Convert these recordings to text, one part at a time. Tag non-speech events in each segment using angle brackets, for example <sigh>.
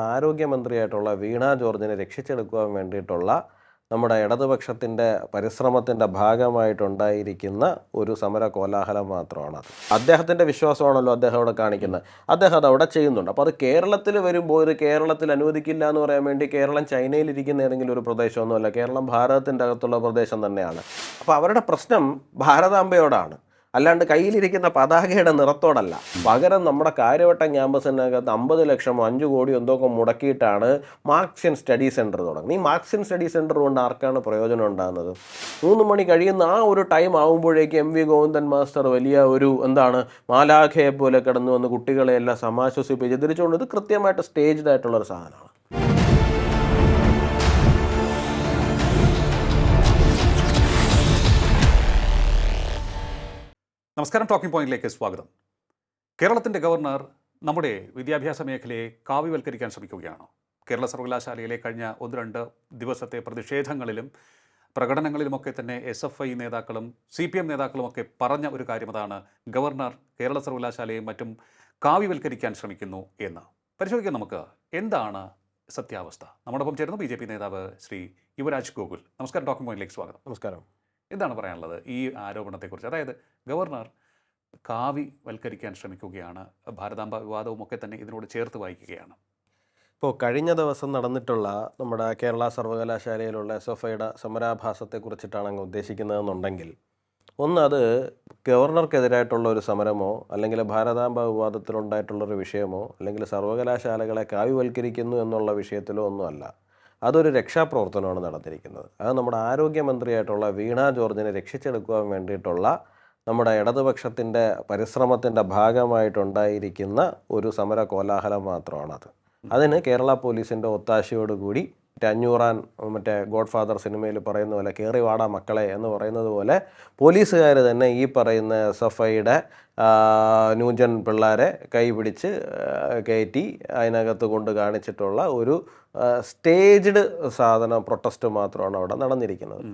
ആരോഗ്യമന്ത്രിയായിട്ടുള്ള വീണ ജോർജിനെ രക്ഷിച്ചെടുക്കുവാൻ വേണ്ടിയിട്ടുള്ള നമ്മുടെ ഇടതുപക്ഷത്തിന്റെ പരിശ്രമത്തിന്റെ ഭാഗമായിട്ടുണ്ടായിരിക്കുന്ന ഒരു സമര കോലാഹലം മാത്രമാണ്. അദ്ദേഹത്തിന്റെ വിശ്വാസമാണല്ലോ അദ്ദേഹം അവിടെ കാണിക്കുന്നത്. അദ്ദേഹം അത് അവിടെ ചെയ്യുന്നുണ്ട്. അപ്പോൾ അത് കേരളത്തിൽ വരുമ്പോൾ ഇത് കേരളത്തിൽ അനുവദിക്കില്ല എന്ന് പറയാൻ വേണ്ടി കേരളം ചൈനയിൽ ഇരിക്കുന്ന ഏതെങ്കിലും ഒരു പ്രദേശമൊന്നുമല്ല. കേരളം ഭാരതത്തിന്റെ അകത്തുള്ള പ്രദേശം തന്നെയാണ്. അപ്പോൾ അവരുടെ പ്രശ്നം ഭാരതാംബയോടാണ്. അല്ലാണ്ട് കയ്യിലിരിക്കുന്ന പതാകയുടെ നിറത്തോടല്ല. പകരം നമ്മുടെ കാര്യവട്ടം ക്യാമ്പസിനകത്ത് അമ്പത് ലക്ഷമോ അഞ്ച് കോടി എന്തൊക്കെ മുടക്കിയിട്ടാണ് മാർക്സിയൻ സ്റ്റഡി സെന്റർ തുടങ്ങുന്നത്. ഈ മാർക്സിയൻ സ്റ്റഡി സെന്റർ കൊണ്ട് ആർക്കാണ് പ്രയോജനം ഉണ്ടാകുന്നത്? മൂന്ന് മണി കഴിയുന്ന ആ ഒരു ടൈം ആകുമ്പോഴേക്ക് എം വി ഗോവിന്ദൻ മാസ്റ്റർ വലിയ ഒരു എന്താണ് മാലാഖയെ പോലെ കിടന്നു വന്ന് കുട്ടികളെ എല്ലാം സമാശ്വസിപ്പിച്ച് തിരിച്ചുകൊണ്ട് ഇത് കൃത്യമായിട്ട് സ്റ്റേജ്ഡ് ആയിട്ടുള്ള ഒരു സാധനമാണ്. നമസ്കാരം ടോക്കിംഗ് പോയിന്റിലേക്ക് സ്വാഗതം. കേരളത്തിന്റെ ഗവർണർ നമ്മുടെ വിദ്യാഭ്യാസ മേഖലയെ കാവ്യവൽക്കരിക്കാൻ ശ്രമിക്കുകയാണ്. കേരള സർവകലാശാലയിലെ കഴിഞ്ഞ ഒന്ന് രണ്ട് ദിവസത്തെ പ്രതിഷേധങ്ങളിലും പ്രകടനങ്ങളിലുമൊക്കെ തന്നെ എസ് എഫ് ഐ നേതാക്കളും സി പി എം നേതാക്കളുമൊക്കെ പറഞ്ഞ ഒരു കാര്യം അതാണ് ഗവർണർ കേരള സർവകലാശാലയും മറ്റും കാവ്യവൽക്കരിക്കാൻ ശ്രമിക്കുന്നു എന്ന്. പരിശോധിക്കാം നമുക്ക്. എന്താണ് സത്യാവസ്ഥ? നമ്മോടൊപ്പം ചേരുന്നു ബി നേതാവ് ശ്രീ യുവരാജ് ഗോകുൽ. നമസ്കാരം ടോക്കിംഗ് പോയിന്റിലേക്ക് സ്വാഗതം. നമസ്കാരം. എന്താണ് പറയാനുള്ളത്. ഈ ആരോപണത്തെക്കുറിച്ച്. അതായത് ഗവർണർ കാവി വൽക്കരിക്കാൻ ശ്രമിക്കുകയാണ്. ഭാരതാംബ വിവാദവും ഒക്കെ തന്നെ ഇതിനോട് ചേർത്ത് വായിക്കുകയാണ്. ഇപ്പോൾ കഴിഞ്ഞ ദിവസം നടന്നിട്ടുള്ള നമ്മുടെ കേരള സർവകലാശാലയിലുള്ള എസ് എഫ് ഐയുടെ സമരാഭാസത്തെക്കുറിച്ചിട്ടാണ് അങ്ങ് ഉദ്ദേശിക്കുന്നതെന്നുണ്ടെങ്കിൽ ഒന്ന് അത് ഗവർണർക്കെതിരായിട്ടുള്ള ഒരു സമരമോ അല്ലെങ്കിൽ ഭാരതാംബ വിവാദത്തിലുണ്ടായിട്ടുള്ളൊരു വിഷയമോ അല്ലെങ്കിൽ സർവകലാശാലകളെ കാവ്യവൽക്കരിക്കുന്നു എന്നുള്ള വിഷയത്തിലോ ഒന്നുമല്ല. അതൊരു രക്ഷാപ്രവർത്തനമാണ് നടന്നിരിക്കുന്നത് അത് നമ്മുടെ ആരോഗ്യമന്ത്രിയായിട്ടുള്ള വീണ ജോർജിനെ രക്ഷിച്ചെടുക്കുവാൻ വേണ്ടിയിട്ടുള്ള നമ്മുടെ ഇടതുപക്ഷത്തിന്റെ പരിശ്രമത്തിന്റെ ഭാഗമായിട്ടുണ്ടായിരിക്കുന്ന ഒരു സമര കോലാഹലം മാത്രമാണത്. അതിന് കേരള പോലീസിന്റെ ഒത്താശയോടുകൂടി മറ്റേ അഞ്ഞൂറാൻ മറ്റേ ഗോഡ് ഫാദർ സിനിമയിൽ പറയുന്ന പോലെ കയറി വാടാ മക്കളെ എന്ന് പറയുന്നത് പോലെ പോലീസുകാർ തന്നെ ഈ പറയുന്ന എസ് എഫ് ഐയുടെ ന്യൂജൻ പിള്ളേരെ കൈ പിടിച്ച് ആ, കയറ്റി അതിനകത്ത് കൊണ്ട് കാണിച്ചിട്ടുള്ള ഒരു സ്റ്റേജ്ഡ് സാധനം പ്രൊട്ടസ്റ്റ് മാത്രമാണ് അവിടെ നടന്നിരിക്കുന്നത്.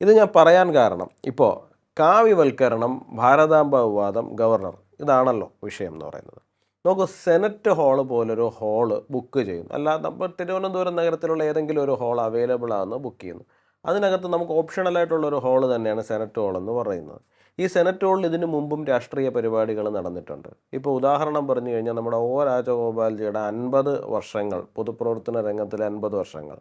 ഇത് ഞാൻ പറയാൻ കാരണം ഇപ്പോൾ കാവ്യവൽക്കരണം ഭാരതാംബ വിവാദം ഗവർണർ ഇതാണല്ലോ വിഷയം എന്ന് പറയുന്നത്. നമുക്ക് സെനറ്റ് ഹാൾ പോലൊരു ഹാൾ ബുക്ക് ചെയ്യുന്നു. അല്ലാതെ നമ്മൾ തിരുവനന്തപുരം നഗരത്തിലുള്ള ഏതെങ്കിലും ഒരു ഹാൾ അവൈലബിൾ ആണെന്ന് ബുക്ക് ചെയ്യുന്നു. അതിനകത്ത് നമുക്ക് ഓപ്ഷണലായിട്ടുള്ള ഒരു ഹാൾ തന്നെയാണ് സെനറ്റ് ഹാൾ എന്ന് പറയുന്നത്. ഈ സെനറ്റ് ഹോളിൽ ഇതിനു മുമ്പും രാഷ്ട്രീയ പരിപാടികൾ നടന്നിട്ടുണ്ട്. ഇപ്പോൾ ഉദാഹരണം പറഞ്ഞു കഴിഞ്ഞാൽ നമ്മുടെ ഒ രാജഗോപാൽജിയുടെ അൻപത് വർഷങ്ങൾ പൊതുപ്രവർത്തന രംഗത്തിലെ അൻപത് വർഷങ്ങൾ.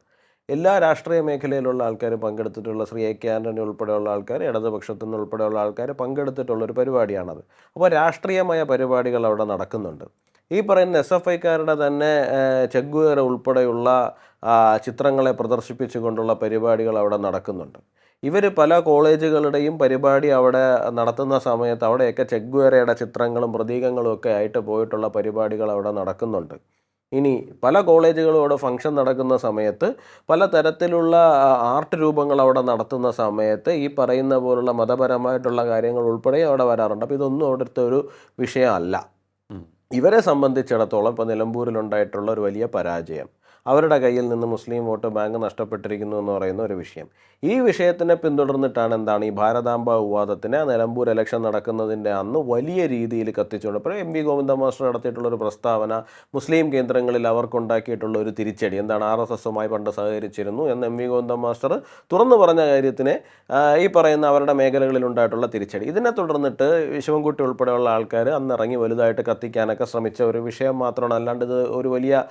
എല്ലാ രാഷ്ട്രീയ മേഖലയിലുള്ള ആൾക്കാർ പങ്കെടുത്തിട്ടുള്ള ശ്രീ എ കെ ആന്റണി ഉൾപ്പെടെയുള്ള ആൾക്കാർ ഇടതുപക്ഷത്തു നിന്ന് ഉൾപ്പെടെയുള്ള ആൾക്കാർ പങ്കെടുത്തിട്ടുള്ള ഒരു പരിപാടിയാണത്. അപ്പോൾ രാഷ്ട്രീയമായ പരിപാടികൾ അവിടെ നടക്കുന്നുണ്ട്. ഈ പറയുന്ന എസ് എഫ് ഐക്കാരുടെ തന്നെ ചെഗ്വേറ ഉൾപ്പെടെയുള്ള ചിത്രങ്ങളെ പ്രദർശിപ്പിച്ചുകൊണ്ടുള്ള പരിപാടികൾ അവിടെ നടക്കുന്നുണ്ട്. ഇവർ പല കോളേജുകളുടെയും പരിപാടി അവിടെ നടത്തുന്ന സമയത്ത് അവിടെയൊക്കെ ചെഗ്വേറയുടെ ചിത്രങ്ങളും പ്രതീകങ്ങളും ഒക്കെ ആയിട്ട് പോയിട്ടുള്ള പരിപാടികൾ അവിടെ നടക്കുന്നുണ്ട്. ഇനി പല കോളേജുകളും അവിടെ ഫംഗ്ഷൻ നടക്കുന്ന സമയത്ത് പല തരത്തിലുള്ള ആർട്ട് രൂപങ്ങൾ അവിടെ നടത്തുന്ന സമയത്ത് ഈ പറയുന്ന പോലുള്ള മതപരമായിട്ടുള്ള കാര്യങ്ങൾ ഉൾപ്പെടെ അവിടെ വരാറുണ്ട്. അപ്പോൾ ഇതൊന്നും അവിടുത്തെ ഒരു വിഷയമല്ല. ഇവരെ സംബന്ധിച്ചിടത്തോളം ഇപ്പോൾ നിലമ്പൂരിലുണ്ടായിട്ടുള്ള ഒരു വലിയ പരാജയം. അവരുടെ കയ്യിൽ നിന്ന് മുസ്ലിം വോട്ട് ബാങ്ക് നഷ്ടപ്പെട്ടിരിക്കുന്നു എന്ന് പറയുന്ന ഒരു വിഷയം. ഈ വിഷയത്തിനെ പിന്തുടർന്നിട്ടാണ് എന്താണ് ഈ ഭാരതാംബ വിവാദത്തിന് നിലമ്പൂർ ഇലക്ഷൻ നടക്കുന്നതിന്റെ അന്ന് വലിയ രീതിയിൽ കത്തിച്ചുകൊണ്ട് ഇപ്പോൾ എം വി ഗോവിന്ദ മാസ്റ്റർ നടത്തിയിട്ടുള്ള ഒരു പ്രസ്താവന മുസ്ലിം കേന്ദ്രങ്ങളിൽ അവർക്കുണ്ടാക്കിയിട്ടുള്ള ഒരു തിരിച്ചടി. എന്താണ് ആർ എസ് എസുമായി പണ്ട് സഹകരിച്ചിരുന്നു എന്ന് എം വി ഗോവിന്ദ മാസ്റ്റർ തുറന്നു പറഞ്ഞ കാര്യത്തിന് ഈ പറയുന്ന അവരുടെ മേഖലകളിൽ ഉണ്ടായിട്ടുള്ള തിരിച്ചടി. ഇതിനെ തുടർന്നിട്ട് ശിവൻകുട്ടി ഉൾപ്പെടെയുള്ള ആൾക്കാർ അന്ന് ഇറങ്ങി വലുതായിട്ട് കത്തിക്കാനൊക്കെ ശ്രമിച്ച ഒരു വിഷയം മാത്രമാണ്. അല്ലാണ്ട് ഇത് ഒരു വലിയ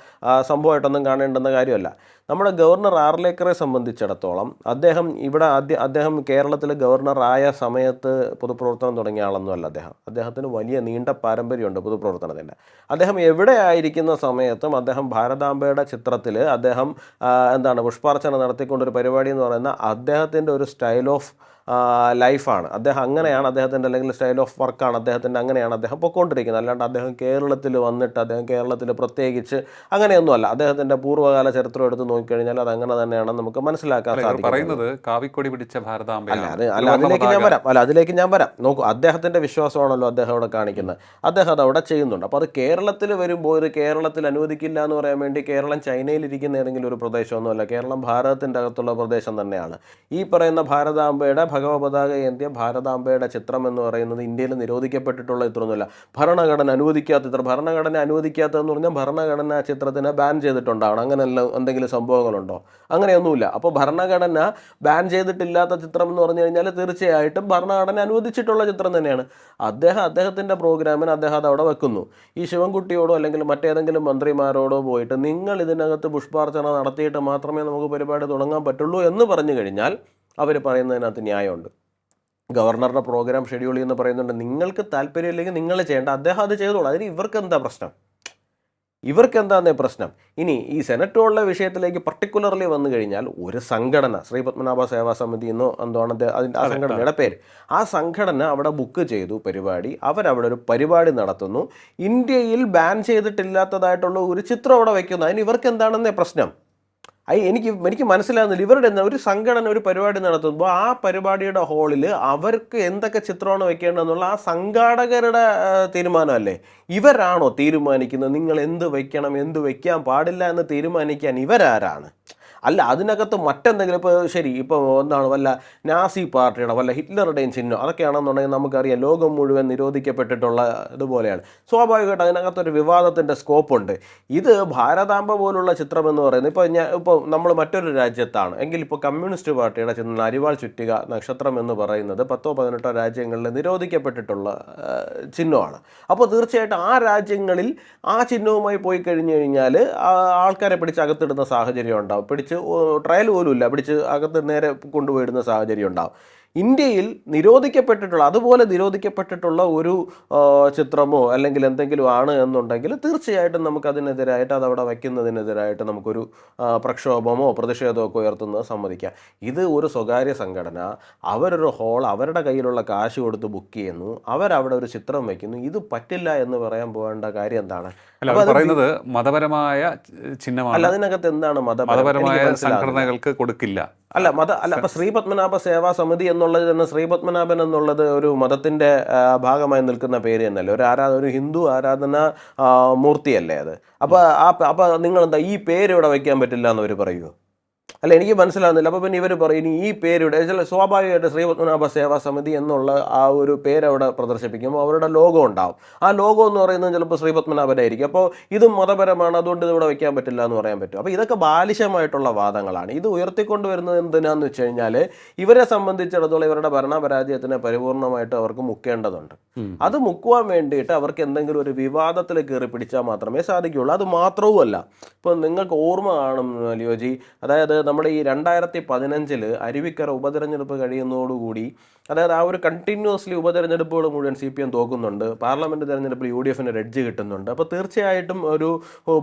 സംഭവമായിട്ടൊന്നും സംഭവമായിട്ടൊന്നും കാണേണ്ടുന്ന കാര്യമല്ല. നമ്മുടെ ഗവർണർ ആർലേക്കറെ സംബന്ധിച്ചിടത്തോളം അദ്ദേഹം ഇവിടെ ആദ്യ അദ്ദേഹം കേരളത്തിലെ ഗവർണറായ സമയത്ത് പൊതുപ്രവർത്തനം തുടങ്ങിയ ആളൊന്നുമല്ല അദ്ദേഹം. അദ്ദേഹത്തിന് വലിയ നീണ്ട പാരമ്പര്യമുണ്ട് പൊതുപ്രവർത്തനത്തിന്റെ. അദ്ദേഹം എവിടെ ആയിരിക്കുന്ന സമയത്തും അദ്ദേഹം ഭാരതാംബയുടെ ചിത്രത്തിൽ അദ്ദേഹം എന്താണ് പുഷ്പാർച്ചന നടത്തിക്കൊണ്ടൊരു പരിപാടി എന്ന് പറയുന്ന അദ്ദേഹത്തിന്റെ ഒരു സ്റ്റൈൽ ഓഫ് ലൈഫാണ്. അദ്ദേഹം അങ്ങനെയാണ് അദ്ദേഹത്തിന്റെ അല്ലെങ്കിൽ സ്റ്റൈൽ ഓഫ് വർക്കാണ് അദ്ദേഹത്തിന്റെ അങ്ങനെയാണ് അദ്ദേഹം പൊയ്ക്കൊണ്ടിരിക്കുന്നത് അല്ലാണ്ട് അദ്ദേഹം കേരളത്തിൽ വന്നിട്ട് അദ്ദേഹം കേരളത്തിൽ പ്രത്യേകിച്ച് അങ്ങനെയൊന്നുമല്ല. അദ്ദേഹത്തിന്റെ പൂർവകാല ചരിത്രം എടുത്ത് നോക്കിക്കഴിഞ്ഞാൽ അത് അങ്ങനെ തന്നെയാണെന്ന് നമുക്ക് മനസ്സിലാക്കാൻ സാധിക്കും. പറയുന്നത് കാവിക്കൊടി പിടിച്ച അല്ല അല്ല അതിലേക്ക് ഞാൻ വരാം. അല്ല അതിലേക്ക് ഞാൻ വരാം. നോക്കൂ അദ്ദേഹത്തിന്റെ വിശ്വാസമാണല്ലോ അദ്ദേഹം അവിടെ കാണിക്കുന്നത്. അദ്ദേഹം അത് അവിടെ ചെയ്യുന്നുണ്ട്. അപ്പോൾ അത് കേരളത്തിൽ വരുമ്പോൾ ഇത് കേരളത്തിൽ അനുവദിക്കില്ല എന്ന് പറയാൻ വേണ്ടി കേരളം ചൈനയിൽ ഇരിക്കുന്ന ഏതെങ്കിലും ഒരു പ്രദേശമൊന്നുമല്ല. കേരളം ഭാരതത്തിന്റെ അകത്തുള്ള പ്രദേശം തന്നെയാണ്. ഈ പറയുന്ന ഭാരതാംബയുടെ ഭഗവപതാക ഏന്തിയ ഭാരതാംബയുടെ ചിത്രം എന്ന് പറയുന്നത് ഇന്ത്യയിൽ നിരോധിക്കപ്പെട്ടിട്ടുള്ള ചിത്രമൊന്നുമില്ല. ഭരണഘടന അനുവദിക്കാത്ത ചിത്രം ഭരണഘടന അനുവദിക്കാത്തതെന്ന് പറഞ്ഞാൽ ഭരണഘടന ചിത്രത്തിനെ ബാൻ ചെയ്തിട്ടുണ്ടാവണം. അങ്ങനെയല്ല എന്തെങ്കിലും സംഭവങ്ങളുണ്ടോ? അങ്ങനെയൊന്നുമില്ല. അപ്പോൾ ഭരണഘടന ബാൻ ചെയ്തിട്ടില്ലാത്ത ചിത്രം എന്ന് പറഞ്ഞു കഴിഞ്ഞാൽ തീർച്ചയായിട്ടും ഭരണഘടന അനുവദിച്ചിട്ടുള്ള ചിത്രം തന്നെയാണ്. അദ്ദേഹം അദ്ദേഹത്തിന്റെ പ്രോഗ്രാമിന് അദ്ദേഹം അത് അവിടെ വെക്കുന്നു. ഈ ശിവൻകുട്ടിയോടോ അല്ലെങ്കിൽ മറ്റേതെങ്കിലും മന്ത്രിമാരോടോ പോയിട്ട് നിങ്ങൾ ഇതിനകത്ത് പുഷ്പാർച്ചന നടത്തിയിട്ട് മാത്രമേ നമുക്ക് പരിപാടി തുടങ്ങാൻ പറ്റുള്ളൂ എന്ന് പറഞ്ഞു കഴിഞ്ഞാൽ അവർ പറയുന്നതിനകത്ത് ന്യായമുണ്ട്. ഗവർണറുടെ പ്രോഗ്രാം ഷെഡ്യൂൾ ചെയ്യുന്ന പറയുന്നുണ്ട് നിങ്ങൾക്ക് താല്പര്യമില്ലെങ്കിൽ നിങ്ങൾ ചെയ്യേണ്ട അദ്ദേഹം അത് ചെയ്തോളൂ. അതിന് ഇവർക്ക് എന്താ പ്രശ്നം? ഇവർക്ക് എന്താന്നേ പ്രശ്നം? ഇനി ഈ സെനറ്റോളിലെ വിഷയത്തിലേക്ക് പർട്ടിക്കുലർലി വന്നു കഴിഞ്ഞാൽ ഒരു സംഘടന ശ്രീ പത്മനാഭ സേവാ സമിതി എന്നോ എന്താണ് അത് അതിന്റെ ആ സംഘടനയുടെ പേര്. ആ സംഘടന അവിടെ ബുക്ക് ചെയ്തു പരിപാടി. അവരവിടെ ഒരു പരിപാടി നടത്തുന്നു. ഇന്ത്യയിൽ ബാൻ ചെയ്തിട്ടില്ലാത്തതായിട്ടുള്ള ഒരു ചിത്രം അവിടെ വയ്ക്കുന്നു അതിന് ഇവർക്ക് എന്താണെന്നേ പ്രശ്നം? എനിക്ക് എനിക്ക് മനസ്സിലാകുന്നില്ല ഇവരുടെ ഒരു സംഘടന ഒരു പരിപാടി നടത്തുമ്പോൾ ആ പരിപാടിയുടെ ഹാളിൽ അവർക്ക് എന്തൊക്കെ ചിത്രമാണ് വെക്കേണ്ടതെന്നുള്ള ആ സംഘാടകരുടെ തീരുമാനമല്ലേ? ഇവരാണോ തീരുമാനിക്കുന്നത്? നിങ്ങൾ എന്ത് വെക്കണം എന്ത് വെക്കാൻ പാടില്ല എന്ന് തീരുമാനിക്കാൻ ഇവരാരാണ്? അല്ല അതിനകത്ത് മറ്റെന്തെങ്കിലും ഇപ്പോൾ ശരി ഇപ്പോൾ എന്താണ് വല്ല നാസി പാർട്ടിയുടെ വല്ല ഹിറ്റ്ലറുടെയും ചിഹ്നം അതൊക്കെയാണെന്നുണ്ടെങ്കിൽ നമുക്കറിയാം ലോകം മുഴുവൻ നിരോധിക്കപ്പെട്ടിട്ടുള്ള ഇതുപോലെയാണ്. സ്വാഭാവികമായിട്ട് അതിനകത്തൊരു വിവാദത്തിന്റെ സ്കോപ്പുണ്ട്. ഇത് ഭാരതാംബ പോലുള്ള ചിത്രം എന്ന് പറയുന്നത് ഇപ്പോൾ ഞാൻ ഇപ്പോൾ നമ്മൾ മറ്റൊരു രാജ്യത്താണ്. എങ്കിൽ ഇപ്പോൾ കമ്മ്യൂണിസ്റ്റ് പാർട്ടിയുടെ ചിഹ്നം അരിവാൾ ചുറ്റുക നക്ഷത്രം എന്ന് പറയുന്നത് പത്തോ പതിനെട്ടോ രാജ്യങ്ങളിൽ നിരോധിക്കപ്പെട്ടിട്ടുള്ള ചിഹ്നമാണ്. അപ്പോൾ തീർച്ചയായിട്ടും ആ രാജ്യങ്ങളിൽ ആ ചിഹ്നവുമായി പോയി കഴിഞ്ഞു കഴിഞ്ഞാൽ ആൾക്കാരെ പിടിച്ച് അകത്തിടുന്ന സാഹചര്യം ഉണ്ടാവും. പിടിച്ച് ട്രയൽ പോലും ഇല്ല പിടിച്ച് അകത്ത് നേരെ കൊണ്ടുപോയിടുന്ന സാഹചര്യം ഉണ്ടാവും. ഇന്ത്യയിൽ നിരോധിക്കപ്പെട്ടിട്ടുള്ള അതുപോലെ നിരോധിക്കപ്പെട്ടിട്ടുള്ള ഒരു ചിത്രമോ അല്ലെങ്കിൽ എന്തെങ്കിലും ആണ് എന്നുണ്ടെങ്കിൽ തീർച്ചയായിട്ടും നമുക്ക് അതിനെതിരായിട്ട് അത് അവിടെ വയ്ക്കുന്നതിനെതിരായിട്ട് നമുക്കൊരു പ്രക്ഷോഭമോ പ്രതിഷേധമോ ഒക്കെ ഉയർത്തുന്നത് സമ്മതിക്കാം. ഇത് ഒരു സ്വകാര്യ സംഘടന അവരൊരു ഹോൾ അവരുടെ കയ്യിലുള്ള കാശ് കൊടുത്ത് ബുക്ക് ചെയ്യുന്നു അവരവിടെ ഒരു ചിത്രം വയ്ക്കുന്നു. ഇത് പറ്റില്ല എന്ന് പറയാൻ പോകേണ്ട കാര്യം എന്താണ്? പറയുന്നത് മതപരമായ അല്ല അതിനകത്ത് എന്താണ് മതപരമായ സംഘടനകൾക്ക് കൊടുക്കില്ല. അല്ല മത അല്ല അപ്പൊ ശ്രീ പത്മനാഭ സേവാ സമിതി എന്നുള്ളത് തന്നെ ശ്രീ പത്മനാഭൻ എന്നുള്ളത് ഒരു മതത്തിന്റെ ഭാഗമായി നിൽക്കുന്ന പേര് തന്നെയല്ലേ? ഒരു ആരാധന ഒരു ഹിന്ദു ആരാധന മൂർത്തിയല്ലേ അത്? അപ്പൊ ആ അപ്പൊ നിങ്ങൾ എന്താ ഈ പേര് ഇവിടെ വയ്ക്കാൻ പറ്റില്ല എന്ന് അവർ പറയുമോ അല്ല എനിക്ക് മനസ്സിലാകുന്നില്ല അപ്പോൾ പിന്നെ ഇവർ പറയും ഇനി ഈ പേരുടെ ചില സ്വാഭാവികമായിട്ട് ശ്രീപത്മനാഭ സേവാ സമിതി എന്നുള്ള ആ ഒരു പേരവിടെ പ്രദർശിപ്പിക്കുമ്പോൾ അവരുടെ ലോഗോ ഉണ്ടാവും. ആ ലോഗോ എന്ന് പറയുന്നത് ചിലപ്പോൾ ശ്രീപത്മനാഭനായിരിക്കും അപ്പോൾ ഇത് മതപരമാണ് അതുകൊണ്ട് ഇത് ഇവിടെ വയ്ക്കാൻ പറ്റില്ല എന്ന് പറയാൻ പറ്റും. അപ്പോൾ ഇതൊക്കെ ബാലിശമായിട്ടുള്ള വാദങ്ങളാണ്. ഇത് ഉയർത്തിക്കൊണ്ടുവരുന്നത് എന്തിനാന്ന് വെച്ച് കഴിഞ്ഞാൽ ഇവരെ സംബന്ധിച്ചിടത്തോളം ഇവരുടെ ഭരണപരാജയത്തിനെ പരിപൂർണമായിട്ട് അവർക്ക് മുക്കേണ്ടതുണ്ട്. അത് മുക്കുവാൻ വേണ്ടിയിട്ട് അവർക്ക് എന്തെങ്കിലും ഒരു വിവാദത്തിൽ കയറി പിടിച്ചാൽ മാത്രമേ സാധിക്കുകയുള്ളൂ. അത് മാത്രവുമല്ല ഇപ്പോൾ നിങ്ങൾക്ക് ഓർമ്മ കാണും ലിയോജി. അതായത് നമ്മുടെ ഈ രണ്ടായിരത്തി പതിനഞ്ചിൽ അരുവിക്കര ഉപതെരഞ്ഞെടുപ്പ് കഴിയുന്നതോടുകൂടി അതായത് ആ ഒരു കണ്ടിന്യൂസ്ലി ഉപതെരഞ്ഞെടുപ്പുകൾ മുഴുവൻ സി പി എം തോക്കുന്നുണ്ട്. പാർലമെന്റ് തെരഞ്ഞെടുപ്പിൽ യു ഡി എഫിന് റെഡ്ജ് കിട്ടുന്നുണ്ട്. അപ്പോൾ തീർച്ചയായിട്ടും ഒരു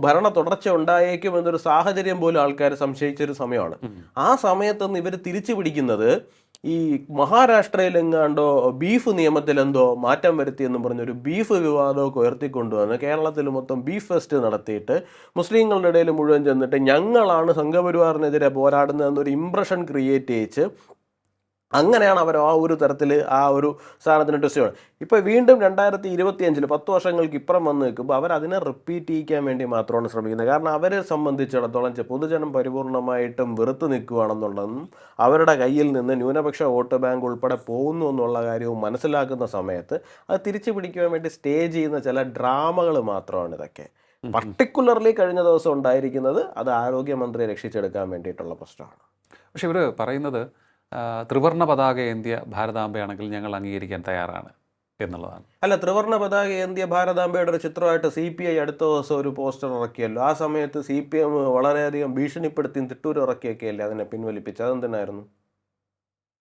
ഭരണ തുടർച്ച ഉണ്ടായേക്കും എന്നൊരു സാഹചര്യം പോലും ആൾക്കാർ സംശയിച്ചൊരു സമയമാണ്. ആ സമയത്തുനിന്ന് ഇവർ തിരിച്ചു പിടിക്കുന്നത് ഈ മഹാരാഷ്ട്രയിലെങ്ങാണ്ടോ ബീഫ് നിയമത്തിലെന്തോ മാറ്റം വരുത്തിയെന്നും പറഞ്ഞൊരു ബീഫ് വിവാദമൊക്കെ ഉയർത്തിക്കൊണ്ടുവന്ന് കേരളത്തിൽ മൊത്തം ബീഫ് ഫെസ്റ്റ് നടത്തിയിട്ട് മുസ്ലിങ്ങളുടെ ഇടയിൽ മുഴുവൻ ചെന്നിട്ട് ഞങ്ങളാണ് സംഘപരിവാറിനെതിരെ പോരാടുന്നതെന്നൊരു ഇംപ്രഷൻ ക്രിയേറ്റ് ചെയ്യിച്ച് അങ്ങനെയാണ് അവർ ആ ഒരു തരത്തിൽ ആ ഒരു സാധനത്തിന് ടെസ്റ്റ് ചെയ്യണം ഇപ്പോൾ വീണ്ടും രണ്ടായിരത്തി ഇരുപത്തി അഞ്ചിൽ പത്ത് വർഷങ്ങൾക്ക് ഇപ്പുറം വന്ന് നിൽക്കുമ്പോൾ അവർ അതിനെ റിപ്പീറ്റ് ചെയ്യിക്കാൻ വേണ്ടി മാത്രമാണ് ശ്രമിക്കുന്നത്. കാരണം അവരെ സംബന്ധിച്ചിടത്തോളം പൊതുജനം പരിപൂർണമായിട്ടും വെറുത്ത് നിൽക്കുകയാണെന്നുള്ളതും അവരുടെ കയ്യിൽ നിന്ന് ന്യൂനപക്ഷ വോട്ട് ബാങ്ക് ഉൾപ്പെടെ പോകുന്നു എന്നുള്ള കാര്യവും മനസ്സിലാക്കുന്ന സമയത്ത് അത് തിരിച്ചു പിടിക്കുവാൻ വേണ്ടി സ്റ്റേ ചെയ്യുന്ന ചില ഡ്രാമകൾ മാത്രമാണ് ഇതൊക്കെ. പർട്ടിക്കുലർലി കഴിഞ്ഞ ദിവസം ഉണ്ടായിരിക്കുന്നത് അത് ആരോഗ്യമന്ത്രിയെ രക്ഷിച്ചെടുക്കാൻ വേണ്ടിയിട്ടുള്ള പ്രശ്നമാണ്. പക്ഷെ ഇവർ പറയുന്നത് ആ, ത്രിവർണ പതാക ഏന്തിയ ഭാരതാംബയാണെങ്കിൽ ഞങ്ങൾ അംഗീകരിക്കാൻ തയ്യാറാണ് എന്നുള്ളതാണ്. അല്ല ത്രിവർണ പതാക ഏന്തിയ ഭാരതാംബയുടെ ഒരു ചിത്രമായിട്ട് സി പി ഐ അടുത്ത ദിവസം ഒരു പോസ്റ്റർ ഇറക്കിയല്ലോ. ആ സമയത്ത് സി പി എം വളരെയധികം ഭീഷണിപ്പെടുത്തി തിട്ടൂർ ഇറക്കിയൊക്കെയല്ലേ അതിനെ പിൻവലിപ്പിച്ചത്? അതെന്തിനായിരുന്നു?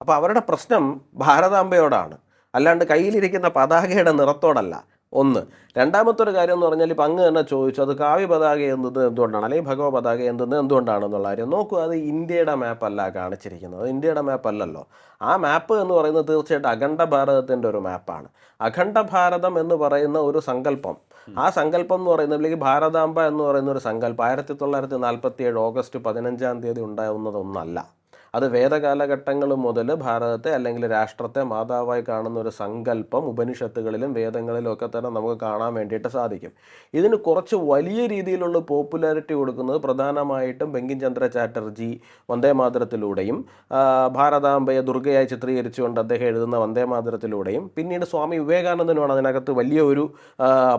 അപ്പോൾ അവരുടെ പ്രശ്നം ഭാരതാംബയോടാണ്. അല്ലാണ്ട് കയ്യിലിരിക്കുന്ന പതാകയുടെ നിറത്തോടല്ല. ഒന്ന്. രണ്ടാമത്തെ ഒരു കാര്യം എന്ന് പറഞ്ഞാൽ ഇപ്പം അങ്ങ് തന്നെ ചോദിച്ചു അത് കാവ്യ പതാക എന്നത് എന്തുകൊണ്ടാണ്? അല്ലെങ്കിൽ ഭഗവ പതാക എന്നത് എന്തുകൊണ്ടാണെന്നുള്ള കാര്യം. നോക്കൂ അത് ഇന്ത്യയുടെ മാപ്പല്ല കാണിച്ചിരിക്കുന്നത്. ഇന്ത്യയുടെ മാപ്പല്ലല്ലോ ആ മാപ്പ് എന്ന് പറയുന്നത് തീർച്ചയായിട്ടും അഖണ്ഡ ഭാരതത്തിന്റെ ഒരു മാപ്പാണ് അഖണ്ഡ ഭാരതം എന്ന് പറയുന്ന ഒരു സങ്കല്പം. ആ സങ്കല്പം എന്ന് പറയുന്നത് അല്ലെങ്കിൽ ഭാരതാംബ എന്ന് പറയുന്ന ഒരു സങ്കല്പം ആയിരത്തി തൊള്ളായിരത്തി നാൽപ്പത്തി ഏഴ് ഓഗസ്റ്റ് പതിനഞ്ചാം തീയതി ഉണ്ടാവുന്നതൊന്നല്ല അത് വേദകാലഘട്ടങ്ങൾ മുതൽ ഭാരതത്തെ അല്ലെങ്കിൽ രാഷ്ട്രത്തെ മാതാവായി കാണുന്ന ഒരു സങ്കല്പം ഉപനിഷത്തുകളിലും വേദങ്ങളിലും ഒക്കെ തന്നെ നമുക്ക് കാണാൻ വേണ്ടിയിട്ട് സാധിക്കും. ഇതിന് കുറച്ച് വലിയ രീതിയിലുള്ള പോപ്പുലാരിറ്റി കൊടുക്കുന്നത് പ്രധാനമായിട്ടും ബങ്കിം ചന്ദ്ര ചാറ്റർജി വന്ദേ മാതരത്തിലൂടെയും ഭാരതാംബയെ ദുർഗയായി ചിത്രീകരിച്ചുകൊണ്ട് അദ്ദേഹം എഴുതുന്ന വന്ദേ വന്ദേമാതരത്തിലൂടെയും പിന്നീട് സ്വാമി വിവേകാനന്ദനുമാണ് അതിനകത്ത് വലിയ ഒരു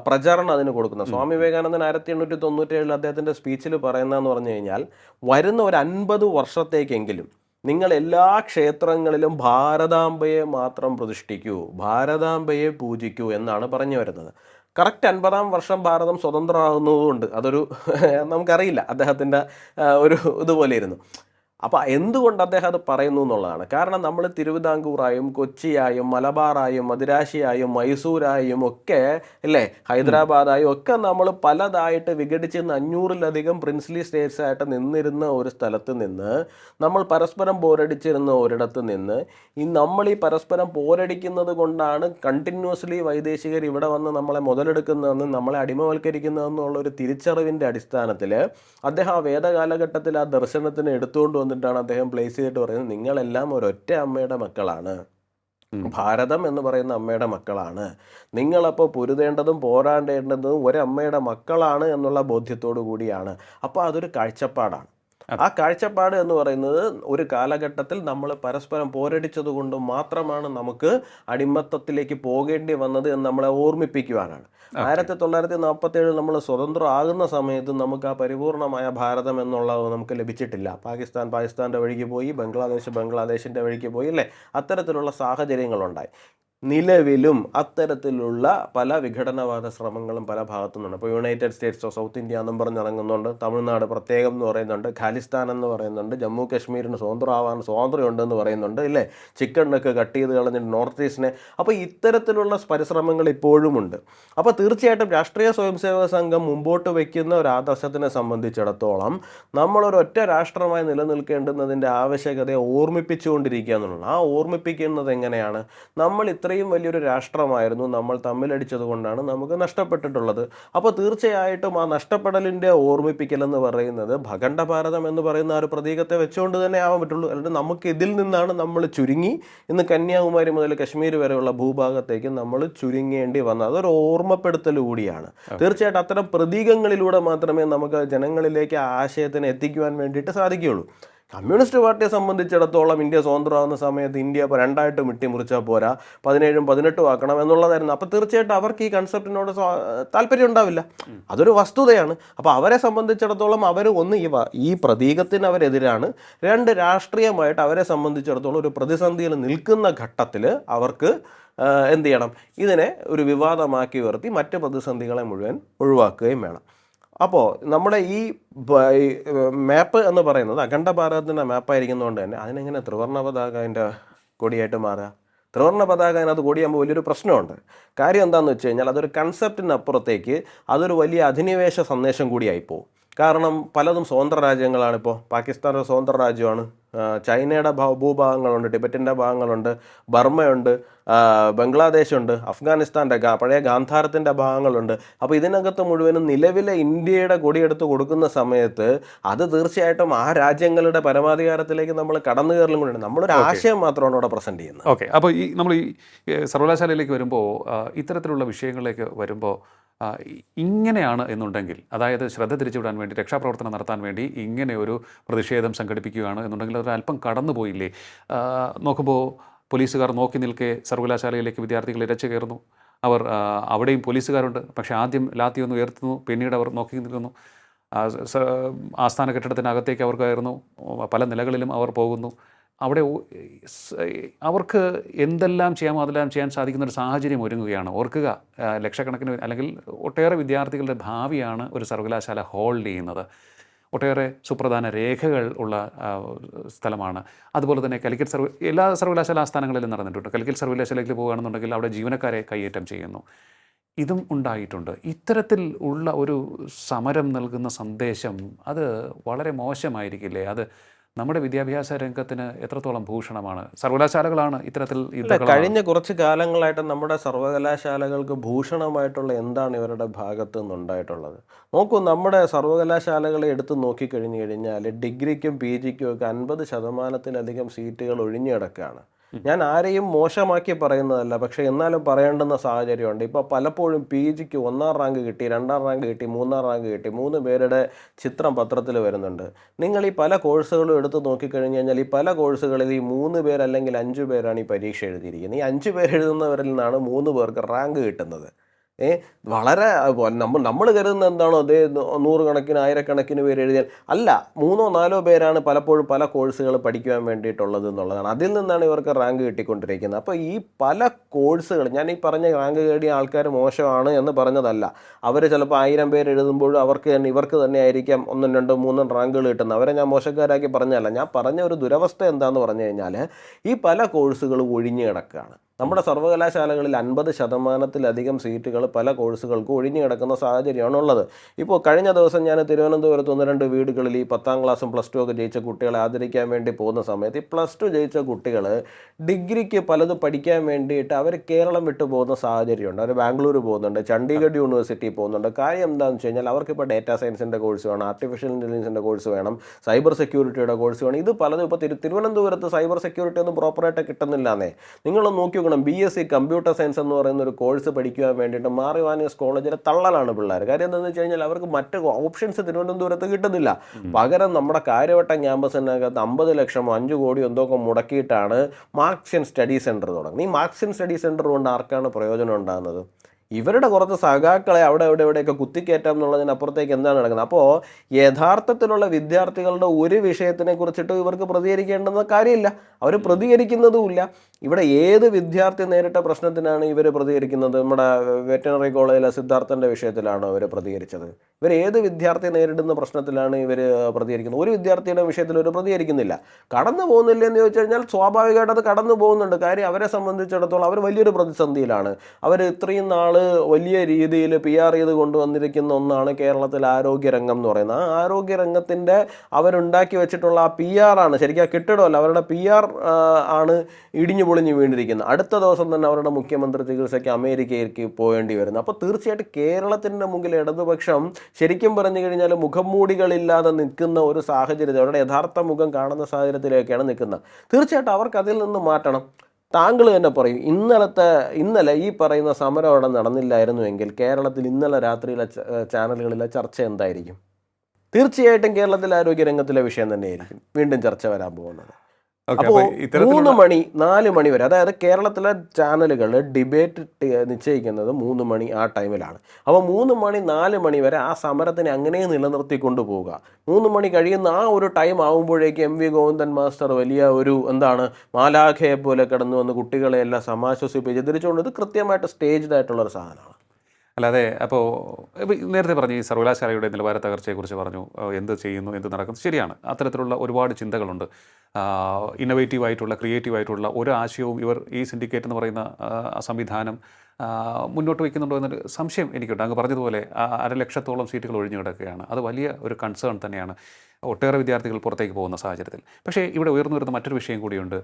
പ്രചാരണം അതിന് കൊടുക്കുന്നത്. സ്വാമി വിവേകാനന്ദൻ ആയിരത്തി എണ്ണൂറ്റി തൊണ്ണൂറ്റേഴിൽ അദ്ദേഹത്തിന്റെ സ്പീച്ചിൽ പറയുന്നതെന്ന് പറഞ്ഞു കഴിഞ്ഞാൽ വരുന്ന ഒരു അൻപത് വർഷത്തേക്കെങ്കിലും നിങ്ങൾ എല്ലാ ക്ഷേത്രങ്ങളിലും ഭാരതാംബയെ മാത്രം പ്രതിഷ്ഠിക്കൂ ഭാരതാംബയെ പൂജിക്കൂ എന്നാണ് പറഞ്ഞു വരുന്നത്. കറക്റ്റ് അൻപതാം വർഷം ഭാരതം സ്വതന്ത്രമാകുന്നതുകൊണ്ട് അതൊരു <laughs> നമുക്കറിയില്ല അദ്ദേഹത്തിന്റെ ഒരു ഇതുപോലെ ഇരുന്നു. അപ്പോൾ എന്തുകൊണ്ട് അദ്ദേഹം അത് പറയുന്നു എന്നുള്ളതാണ്. കാരണം നമ്മൾ തിരുവിതാംകൂറായും കൊച്ചിയായും മലബാറായും മദിരാശിയായും മൈസൂരായും ഒക്കെ അല്ലേ ഹൈദരാബാദായും ഒക്കെ നമ്മൾ പലതായിട്ട് വിഘടിച്ച് അഞ്ഞൂറിലധികം പ്രിൻസ്ലി സ്റ്റേറ്റ്സ് ആയിട്ട് നിന്നിരുന്ന ഒരു സ്ഥലത്ത് നിന്ന് നമ്മൾ പരസ്പരം പോരടിച്ചിരുന്ന ഒരിടത്ത് നിന്ന് ഈ നമ്മൾ ഈ പരസ്പരം പോരടിക്കുന്നത് കൊണ്ടാണ് കണ്ടിന്യൂസ്ലി വൈദേശികർ ഇവിടെ വന്ന് നമ്മളെ മുതലെടുക്കുന്നതെന്നും നമ്മളെ അടിമവൽക്കരിക്കുന്നതെന്നുള്ള ഒരു തിരിച്ചറിവിന്റെ അടിസ്ഥാനത്തിൽ അദ്ദേഹം ആ വേദകാലഘട്ടത്തിൽ ആ ദർശനത്തിന് എടുത്തുകൊണ്ട് വന്നിട്ടാണ് അദ്ദേഹം പ്ലേസ് ചെയ്തിട്ട് പറയുന്നത്. നിങ്ങളെല്ലാം ഒരൊറ്റ അമ്മയുടെ മക്കളാണ്. ഭാരതം എന്ന് പറയുന്ന അമ്മയുടെ മക്കളാണ്. നിങ്ങളപ്പോൾ പൊരുതേണ്ടതും പോരാടേണ്ടതും ഒരമ്മയുടെ മക്കളാണ് എന്നുള്ള ബോധ്യത്തോടു കൂടിയാണ്. അപ്പോൾ അതൊരു കാഴ്ചപ്പാടാണ്. ആ കാഴ്ചപ്പാട് എന്ന് പറയുന്നത് ഒരു കാലഘട്ടത്തിൽ നമ്മൾ പരസ്പരം പോരടിച്ചത് കൊണ്ട് മാത്രമാണ് നമുക്ക് അടിമത്തത്തിലേക്ക് പോകേണ്ടി വന്നത് എന്ന് നമ്മളെ ഓർമ്മിപ്പിക്കുവാനാണ്. ആയിരത്തി തൊള്ളായിരത്തി നാൽപ്പത്തി ഏഴ് നമ്മൾ സ്വതന്ത്രമാകുന്ന സമയത്ത് നമുക്ക് ആ പരിപൂർണമായ ഭാരതം എന്നുള്ളത് നമുക്ക് ലഭിച്ചിട്ടില്ല. പാകിസ്ഥാൻ പാകിസ്ഥാന്റെ വഴിക്ക് പോയി ബംഗ്ലാദേശ് ബംഗ്ലാദേശിന്റെ വഴിക്ക് പോയി അല്ലേ? അത്തരത്തിലുള്ള സാഹചര്യങ്ങളുണ്ടായി. നിലവിലും അത്തരത്തിലുള്ള പല വിഘടനവാദ ശ്രമങ്ങളും പല ഭാഗത്തു നിന്നുണ്ട് ഇപ്പോൾ യുണൈറ്റഡ് സ്റ്റേറ്റ്സ് സൗത്ത് ഇന്ത്യ എന്നും പറഞ്ഞിറങ്ങുന്നുണ്ട് തമിഴ്നാട് പ്രത്യേകം എന്ന് പറയുന്നുണ്ട്. ഖാലിസ്ഥാൻ എന്ന് പറയുന്നുണ്ട്. ജമ്മു കാശ്മീരിന് സ്വതന്ത്രമാവാൻ സ്വാതന്ത്ര്യമുണ്ടെന്ന് പറയുന്നുണ്ട്. ഇല്ലേ? ചിക്കനൊക്കെ കട്ട് ചെയ്ത് കളഞ്ഞിട്ട് നോർത്ത് ഈസ്റ്റിനെ അപ്പോൾ ഇത്തരത്തിലുള്ള പരിശ്രമങ്ങൾ ഇപ്പോഴുമുണ്ട് അപ്പോൾ തീർച്ചയായിട്ടും രാഷ്ട്രീയ സ്വയംസേവക സംഘം മുമ്പോട്ട് വയ്ക്കുന്ന ഒരു ആദർശത്തിനെ സംബന്ധിച്ചിടത്തോളം നമ്മളൊരു ഒറ്റ രാഷ്ട്രമായി നിലനിൽക്കേണ്ടുന്നതിന്റെ ആവശ്യകതയെ ഓർമ്മിപ്പിച്ചുകൊണ്ടിരിക്കുക എന്നുള്ളത് ആ ഓർമ്മിപ്പിക്കുന്നത് എങ്ങനെയാണ്? നമ്മൾ ഇത്രയും വലിയൊരു രാഷ്ട്രമായിരുന്നു നമ്മൾ തമ്മിലടിച്ചത് കൊണ്ടാണ് നമുക്ക് നഷ്ടപ്പെട്ടിട്ടുള്ളത്. അപ്പോൾ തീർച്ചയായിട്ടും ആ നഷ്ടപ്പെടലിന്റെ ഓർമ്മിപ്പിക്കലെന്ന് പറയുന്നത് ഭഗണ്ഡ ഭാരതം എന്ന് പറയുന്ന ആ ഒരു പ്രതീകത്തെ വെച്ചുകൊണ്ട് തന്നെ ആവാൻ പറ്റുള്ളൂ. അല്ലാണ്ട് നമുക്ക് ഇതിൽ നിന്നാണ് നമ്മൾ ചുരുങ്ങി. ഇന്ന് കന്യാകുമാരി മുതൽ കശ്മീർ വരെയുള്ള ഭൂഭാഗത്തേക്ക് നമ്മൾ ചുരുങ്ങേണ്ടി വന്നത്. അതൊരു ഓർമ്മപ്പെടുത്തൽ കൂടിയാണ് തീർച്ചയായിട്ടും അത്തരം പ്രതീകങ്ങളിലൂടെ മാത്രമേ നമുക്ക് ജനങ്ങളിലേക്ക് ആ ആശയത്തിനെ എത്തിക്കുവാൻ വേണ്ടിയിട്ട് സാധിക്കുകയുള്ളൂ. കമ്മ്യൂണിസ്റ്റ് പാർട്ടിയെ സംബന്ധിച്ചിടത്തോളം ഇന്ത്യ സ്വതന്ത്രമാകുന്ന സമയത്ത് ഇന്ത്യ ഇപ്പോൾ രണ്ടായിട്ട് മിട്ടി മുറിച്ചാൽ പോരാ. പതിനേഴും പതിനെട്ടും ആക്കണം എന്നുള്ളതായിരുന്നു. അപ്പോൾ തീർച്ചയായിട്ടും അവർക്ക് ഈ കൺസെപ്റ്റിനോട് താല്പര്യം ഉണ്ടാവില്ല. അതൊരു വസ്തുതയാണ്. അപ്പോൾ അവരെ സംബന്ധിച്ചിടത്തോളം അവർ ഒന്ന് ഈ ഈ പ്രതീകത്തിന് അവരെതിരാണ് രണ്ട് രാഷ്ട്രീയമായിട്ട് അവരെ സംബന്ധിച്ചിടത്തോളം ഒരു പ്രതിസന്ധിയിൽ നിൽക്കുന്ന ഘട്ടത്തിൽ അവർക്ക് എന്ത് ചെയ്യണം? ഇതിനെ ഒരു വിവാദമാക്കി ഉയർത്തി മറ്റ് പ്രതിസന്ധികളെ മുഴുവൻ ഒഴിവാക്കുകയും വേണം. അപ്പോൾ നമ്മുടെ ഈ മാപ്പ് എന്ന് പറയുന്നത് അഖണ്ഡ ഭാരതത്തിന്റെ മാപ്പായിരിക്കുന്നതുകൊണ്ട് തന്നെ അതിനെങ്ങനെ ത്രിവർണ പതാക അതിന്റെ കൊടിയായിട്ട് മാറുക ത്രിവർണ പതാക അതിനകത്ത് കൊടിയാകുമ്പോൾ വലിയൊരു പ്രശ്നമുണ്ട്. കാര്യം എന്താണെന്ന് വെച്ച് കഴിഞ്ഞാൽ അതൊരു കൺസെപ്റ്റിനപ്പുറത്തേക്ക് അതൊരു വലിയ അധിനിവേശ സന്ദേശം കൂടിയായി പോകും കാരണം പലതും സ്വതന്ത്ര രാജ്യങ്ങളാണിപ്പോൾ പാകിസ്ഥാൻ ഒരു സ്വതന്ത്ര രാജ്യമാണ്. ചൈനയുടെ ഭ- ഭൂഭാഗങ്ങളുണ്ട് ടിബറ്റിന്റെ ഭാഗങ്ങളുണ്ട് ബർമ്മയുണ്ട് ബംഗ്ലാദേശുണ്ട് അഫ്ഗാനിസ്ഥാന്റെ പഴയ ഗാന്ധാരത്തിന്റെ ഭാഗങ്ങളുണ്ട്. അപ്പോൾ ഇതിനകത്ത് മുഴുവനും നിലവിലെ ഇന്ത്യയുടെ കൊടിയെടുത്ത് കൊടുക്കുന്ന സമയത്ത് അത് തീർച്ചയായിട്ടും ആ രാജ്യങ്ങളുടെ പരമാധികാരത്തിലേക്ക് നമ്മൾ കടന്നു കയറലും കൂടിയാണ് നമ്മളൊരു ആശയം മാത്രമാണ് ഇവിടെ പ്രസന്റ് ചെയ്യുന്നത്. ഓക്കെ. അപ്പോൾ ഈ നമ്മൾ ഈ സർവകലാശാലയിലേക്ക് വരുമ്പോൾ ഇത്തരത്തിലുള്ള വിഷയങ്ങളിലേക്ക് വരുമ്പോൾ ഇങ്ങനെയാണ് എന്നുണ്ടെങ്കിൽ അതായത് ശ്രദ്ധ തിരിച്ചുവിടാൻ വേണ്ടി രക്ഷാപ്രവർത്തനം നടത്താൻ വേണ്ടി ഇങ്ങനെ ഒരു പ്രതിഷേധം സംഘടിപ്പിക്കുകയാണ് എന്നുണ്ടെങ്കിൽ അത് അല്പം കടന്നുപോയില്ലേ? നോക്കുമ്പോൾ പോലീസുകാർ നോക്കി നിൽക്കെ സർവകലാശാലയിലേക്ക് വിദ്യാർത്ഥികൾ ഇരച്ചു കയറുന്നു. അവർ അവിടെയും പോലീസുകാരുണ്ട്. പക്ഷേ ആദ്യം ലാത്തി ഒന്ന് ഉയർത്തുന്നു. പിന്നീട് അവർ നോക്കി നിൽക്കുന്നു. ആസ്ഥാന കെട്ടിടത്തിനകത്തേക്ക് അവർ കയറുന്നു. പല നിലകളിലും അവർ പോകുന്നു. അവിടെ അവർക്ക് എന്തെല്ലാം ചെയ്യാമോ അതെല്ലാം ചെയ്യാൻ സാധിക്കുന്ന ഒരു സാഹചര്യം ഒരുങ്ങുകയാണ്. ഓർക്കുക ലക്ഷക്കണക്കിന് അല്ലെങ്കിൽ ഒട്ടേറെ വിദ്യാർത്ഥികളുടെ ഭാവിയാണ് ഒരു സർവകലാശാല ഹോൾഡ് ചെയ്യുന്നത്. ഒട്ടേറെ സുപ്രധാന രേഖകൾ ഉള്ള സ്ഥലമാണ്. അതുപോലെ തന്നെ കാലിക്കറ്റ് സർവ എല്ലാ സർവകലാശാല ആസ്ഥാനങ്ങളിലും നടന്നിട്ടുണ്ട്. കാലിക്കറ്റ് സർവകലാശാലയിൽ പോകുകയാണെന്നുണ്ടെങ്കിൽ അവിടെ ജീവനക്കാരെ കൈയേറ്റം ചെയ്യുന്നു. ഇതും ഉണ്ടായിട്ടുണ്ട്. ഇത്തരത്തിൽ ഉള്ള ഒരു സമരം നൽകുന്ന സന്ദേശം അത് വളരെ മോശമായിരിക്കില്ലേ? അത് നമ്മുടെ വിദ്യാഭ്യാസ രംഗത്തിന് എത്രത്തോളം ഭൂഷണമാണ്? സർവകലാശാലകളാണ് ഇത്തരത്തിൽ കഴിഞ്ഞ കുറച്ച് കാലങ്ങളായിട്ട് നമ്മുടെ സർവകലാശാലകൾക്ക് ഭൂഷണമായിട്ടുള്ള എന്താണ് ഇവരുടെ ഭാഗത്ത് നിന്നുണ്ടായിട്ടുള്ളത്? നോക്കൂ നമ്മുടെ സർവകലാശാലകളെ എടുത്തു നോക്കിക്കഴിഞ്ഞു കഴിഞ്ഞാൽ ഡിഗ്രിക്കും പി ജിക്കും ഒക്കെ അൻപത് ശതമാനത്തിലധികം സീറ്റുകൾ ഒഴിഞ്ഞു കിടക്കുകയാണ്. ഞാൻ ആരെയും മോശമാക്കി പറയുന്നതല്ല പക്ഷെ എന്നാലും പറയേണ്ടുന്ന സാഹചര്യമുണ്ട്. ഇപ്പോൾ പലപ്പോഴും പി ജിക്ക് ഒന്നാം റാങ്ക് കിട്ടി രണ്ടാം റാങ്ക് കിട്ടി മൂന്നാം റാങ്ക് കിട്ടി മൂന്ന് പേരുടെ ചിത്രം പത്രത്തിൽ വരുന്നുണ്ട്. നിങ്ങൾ ഈ പല കോഴ്സുകളും എടുത്ത് നോക്കിക്കഴിഞ്ഞ് കഴിഞ്ഞാൽ ഈ പല കോഴ്സുകളിൽ ഈ മൂന്ന് പേരല്ലെങ്കിൽ അഞ്ചു പേരാണ് ഈ പരീക്ഷ എഴുതിയിരിക്കുന്നത്. ഈ അഞ്ച് പേര് എഴുതുന്നവരിൽ നിന്നാണ് മൂന്ന് പേർക്ക് റാങ്ക് കിട്ടുന്നത്. ഏ? വളരെ നമ്മൾ നമ്മൾ കരുതുന്ന എന്താണോ അതേ നൂറുകണക്കിന് ആയിരക്കണക്കിന് പേര് എഴുതിയാൽ അല്ല മൂന്നോ നാലോ പേരാണ് പലപ്പോഴും പല കോഴ്സുകൾ പഠിക്കുവാൻ വേണ്ടിയിട്ടുള്ളത് എന്നുള്ളതാണ്. അതിൽ നിന്നാണ് ഇവർക്ക് റാങ്ക് കിട്ടിക്കൊണ്ടിരിക്കുന്നത്. അപ്പോൾ ഈ പല കോഴ്സുകൾ ഞാൻ ഈ പറഞ്ഞ റാങ്ക് കേടിയ ആൾക്കാർ മോശമാണ് എന്ന് പറഞ്ഞതല്ല. അവർ ചിലപ്പോൾ ആയിരം പേര് എഴുതുമ്പോൾ അവർക്ക് തന്നെ ഇവർക്ക് തന്നെ ആയിരിക്കാം ഒന്നും രണ്ടും മൂന്നും റാങ്കുകൾ കിട്ടുന്നത്. അവരെ ഞാൻ മോശക്കാരാക്കി പറഞ്ഞതല്ല. ഞാൻ പറഞ്ഞ ഒരു ദുരവസ്ഥ എന്താണെന്ന് പറഞ്ഞു കഴിഞ്ഞാൽ ഈ പല കോഴ്സുകൾ ഒഴിഞ്ഞു കിടക്കുകയാണ്. നമ്മുടെ സർവകലാശാലകളിൽ അൻപത് ശതമാനത്തിലധികം സീറ്റുകൾ പല കോഴ്സുകൾക്കും ഒഴിഞ്ഞു കിടക്കുന്ന സാഹചര്യമാണുള്ളത്. ഇപ്പോൾ കഴിഞ്ഞ ദിവസം ഞാൻ തിരുവനന്തപുരത്ത് ഒന്ന് രണ്ട് വീടുകളിൽ ഈ പത്താം ക്ലാസ്സും പ്ലസ് ടു ഒക്കെ ജയിച്ച കുട്ടികളെ ആദരിക്കാൻ വേണ്ടി പോകുന്ന സമയത്ത് ഈ പ്ലസ് ടു ജയിച്ച കുട്ടികൾ ഡിഗ്രിക്ക് പലത് പഠിക്കാൻ വേണ്ടിയിട്ട് അവർ കേരളം വിട്ടു പോകുന്ന സാഹചര്യമുണ്ട്. അവർ ബാംഗ്ലൂർ പോകുന്നുണ്ട് ചണ്ഡീഗഡ് യൂണിവേഴ്സിറ്റി പോകുന്നുണ്ട്. കാര്യം എന്താണെന്ന് വെച്ച് കഴിഞ്ഞാൽ അവർക്കിപ്പോൾ ഡേറ്റാ സയൻസിന്റെ കോഴ്സ് വേണം ആർട്ടിഫിഷ്യൽ ഇന്റലിജൻസിന്റെ കോഴ്സ് വേണം സൈബർ സെക്യൂരിറ്റിയുടെ കോഴ്സ് വേണം. ഇത് പലതും ഇപ്പോൾ തിരു തിരുവനന്തപുരത്ത് സൈബർ സെക്യൂരിറ്റി ഒന്നും പ്രോപ്പറായിട്ട് കിട്ടുന്നില്ലാന്നേ. നിങ്ങൾ നോക്കി നോക്കണം B S C computer science എന്ന് പറയുന്ന ഒരു കോഴ്സ് പഠിക്കുവാൻ വേണ്ടിയിട്ട് മാറിവാനിയസ് കോളേജിലെ തള്ളലാണ് പിള്ളേർ കാര്യം എന്താണെന്ന് വെച്ച് കഴിഞ്ഞാൽ അവർക്ക് മറ്റ് ഓപ്ഷൻസ് തിരുവനന്തപുരത്ത് കിട്ടുന്നില്ല. പകരം നമ്മുടെ കാര്യവട്ടം ക്യാമ്പസിനകത്ത് അമ്പത് ലക്ഷമോ അഞ്ച് കോടി എന്തൊക്കെ മുടക്കിയിട്ടാണ് മാർക്സിയൻ സ്റ്റഡി സെന്റർ തുടങ്ങുന്നത്. ഈ മാർക്സിയൻ സ്റ്റഡി സെന്റർ കൊണ്ട് ആർക്കാണ് പ്രയോജനം ഉണ്ടാകുന്നത്? ഇവരുടെ കുറച്ച് സഖാക്കളെ അവിടെ എവിടെ എവിടെയൊക്കെ കുത്തിക്കയറ്റാം എന്നുള്ളതിനപ്പുറത്തേക്ക് എന്താണ് നടക്കുന്നത്? അപ്പോൾ യഥാർത്ഥത്തിലുള്ള വിദ്യാർത്ഥികളുടെ ഒരു വിഷയത്തിനെ കുറിച്ചിട്ട് ഇവർക്ക് പ്രതികരിക്കേണ്ടെന്ന കാര്യമില്ല. അവർ പ്രതികരിക്കുന്നതുമില്ല ഇവിടെ ഏത് വിദ്യാർത്ഥി നേരിട്ട പ്രശ്നത്തിനാണ് ഇവർ പ്രതികരിക്കുന്നത്? നമ്മുടെ വെറ്റനറി കോളേജിലെ സിദ്ധാർത്ഥന്റെ വിഷയത്തിലാണോ ഇവർ പ്രതികരിച്ചത്? ഇവർ ഏത് വിദ്യാർത്ഥി നേരിടുന്ന പ്രശ്നത്തിലാണ് ഇവർ പ്രതികരിക്കുന്നത്? ഒരു വിദ്യാർത്ഥിയുടെ വിഷയത്തിൽ ഇവർ പ്രതികരിക്കുന്നില്ല. കടന്നു പോകുന്നില്ല എന്ന് ചോദിച്ചു കഴിഞ്ഞാൽ സ്വാഭാവികമായിട്ട് അത് കടന്നു പോകുന്നുണ്ട്. കാര്യം അവരെ സംബന്ധിച്ചിടത്തോളം അവർ വലിയൊരു പ്രതിസന്ധിയിലാണ്. അവർ ഇത്രയും നാൾ വലിയ രീതിയിൽ പി ആർ ചെയ്ത് കൊണ്ടുവന്നിരിക്കുന്ന ഒന്നാണ് കേരളത്തിൽ ആരോഗ്യരംഗം എന്ന് പറയുന്നത്. ആ ആരോഗ്യരംഗത്തിന്റെ അവരുണ്ടാക്കി വെച്ചിട്ടുള്ള ആ പി ആർ ആണ് ശരിക്കും ആ കെട്ടിടമല്ല അവരുടെ പി ആർ ആണ് ഇടിഞ്ഞു പൊളിഞ്ഞു വീണ്ടിരിക്കുന്നത് അടുത്ത ദിവസം തന്നെ അവരുടെ മുഖ്യമന്ത്രി ചികിത്സയ്ക്ക് അമേരിക്കയിലേക്ക് പോകേണ്ടി വരുന്നത് അപ്പോൾ തീർച്ചയായിട്ടും കേരളത്തിന്റെ മുമ്പിൽ ഇടതുപക്ഷം ശരിക്കും പറഞ്ഞു കഴിഞ്ഞാൽ മുഖംമൂടികളില്ലാതെ നിൽക്കുന്ന ഒരു സാഹചര്യത്തിൽ അവരുടെ യഥാർത്ഥ മുഖം കാണുന്ന സാഹചര്യത്തിലേക്കാണ് നിൽക്കുന്നത്. തീർച്ചയായിട്ടും അവർക്ക് അതിൽ നിന്ന് മാറ്റണം. താങ്കൾ തന്നെ പറയും ഇന്നലത്തെ ഇന്നലെ ഈ പറയുന്ന സമരം അവിടെ നടന്നില്ലായിരുന്നുവെങ്കിൽ കേരളത്തിൽ ഇന്നലെ രാത്രിയിലെ ചാനലുകളിലെ ചർച്ച എന്തായിരിക്കും? തീർച്ചയായിട്ടും കേരളത്തിലെ ആരോഗ്യരംഗത്തിലെ വിഷയം തന്നെയായിരിക്കും. വീണ്ടും ചർച്ച വരാൻ പോകുന്നത്. അപ്പോൾ മൂന്ന് മണി നാല് മണി വരെ അതായത് കേരളത്തിലെ ചാനലുകൾ ഡിബേറ്റ് നിശ്ചയിക്കുന്നത് മൂന്ന് മണി ആ ടൈമിലാണ്. അപ്പോൾ മൂന്ന് മണി നാല് മണി വരെ ആ സമരത്തിനെ അങ്ങനെ നിലനിർത്തി പോവുക. മൂന്ന് മണി കഴിയുന്ന ആ ഒരു ടൈം ആകുമ്പോഴേക്കും എം വി ഗോവിന്ദൻ മാസ്റ്റർ വലിയ ഒരു എന്താണ് മാലാഖയെ പോലെ കിടന്നു വന്ന് കുട്ടികളെ എല്ലാം സമാശ്വസിപ്പിച്ച് തിരിച്ചുകൊണ്ട് ഇത് കൃത്യമായിട്ട് സ്റ്റേജ്ഡ് ആയിട്ടുള്ള ഒരു സാധനമാണ്. അല്ലാതെ അപ്പോൾ നേരത്തെ പറഞ്ഞു ഈ സർവകലാശാലയുടെ നിലവാര തകർച്ചയെക്കുറിച്ച് പറഞ്ഞു എന്ത് ചെയ്യുന്നു എന്ത് നടക്കുന്നു ശരിയാണ്. അത്തരത്തിലുള്ള ഒരുപാട് ചിന്തകളുണ്ട്. ഇന്നൊവേറ്റീവ് ആയിട്ടുള്ള ക്രിയേറ്റീവ് ആയിട്ടുള്ള ഒരു ആശയവും ഇവർ ഈ സിൻഡിക്കേറ്റ് എന്ന് പറയുന്ന സംവിധാനം മുന്നോട്ട് വയ്ക്കുന്നുണ്ടോ എന്നൊരു സംശയം എനിക്കുണ്ട്. അങ്ങ് പറഞ്ഞതുപോലെ അരലക്ഷത്തോളം സീറ്റുകൾ ഒഴിഞ്ഞു കിടക്കുകയാണ്. അത് വലിയ ഒരു കൺസേൺ തന്നെയാണ് ഒട്ടേറെ വിദ്യാർത്ഥികൾ പുറത്തേക്ക് പോകുന്ന സാഹചര്യത്തിൽ. പക്ഷേ ഇവിടെ ഉയർന്നു വരുന്ന മറ്റൊരു വിഷയം കൂടിയുണ്ട്.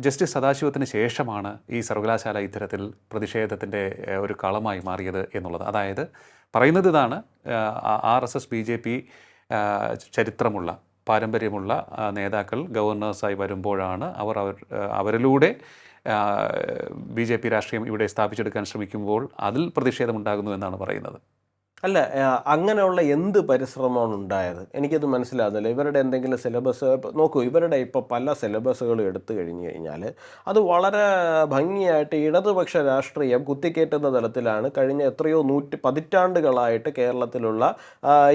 ജസ്റ്റിസ് സദാശിവത്തിന് ശേഷമാണ് ഈ സർവകലാശാല ഇത്തരത്തിൽ പ്രതിഷേധത്തിന്റെ ഒരു കളമായി മാറിയത് എന്നുള്ളത്. അതായത് പറയുന്നത് ഇതാണ് R S S B J P ചരിത്രമുള്ള പാരമ്പര്യമുള്ള നേതാക്കൾ ഗവർണേഴ്സായി വരുമ്പോഴാണ് അവർ അവർ അവരിലൂടെ ബി ജെ പി രാഷ്ട്രീയം ഇവിടെ സ്ഥാപിച്ചെടുക്കാൻ ശ്രമിക്കുമ്പോൾ അതിൽ പ്രതിഷേധമുണ്ടാകുന്നു എന്നാണ് പറയുന്നത്. അല്ല അങ്ങനെയുള്ള എന്ത് പരിശ്രമമാണ് ഉണ്ടായത്? എനിക്കത് മനസ്സിലാകുന്നില്ല. ഇവരുടെ എന്തെങ്കിലും സിലബസ് നോക്കൂ ഇവരുടെ ഇപ്പോൾ പല സിലബസുകളും എടുത്തു കഴിഞ്ഞു കഴിഞ്ഞാൽ അത് വളരെ ഭംഗിയായിട്ട് ഇടതുപക്ഷ രാഷ്ട്രീയം കുത്തിക്കേറ്റുന്ന തലത്തിലാണ് കഴിഞ്ഞ എത്രയോ നൂറ്റി പതിറ്റാണ്ടുകളായിട്ട് കേരളത്തിലുള്ള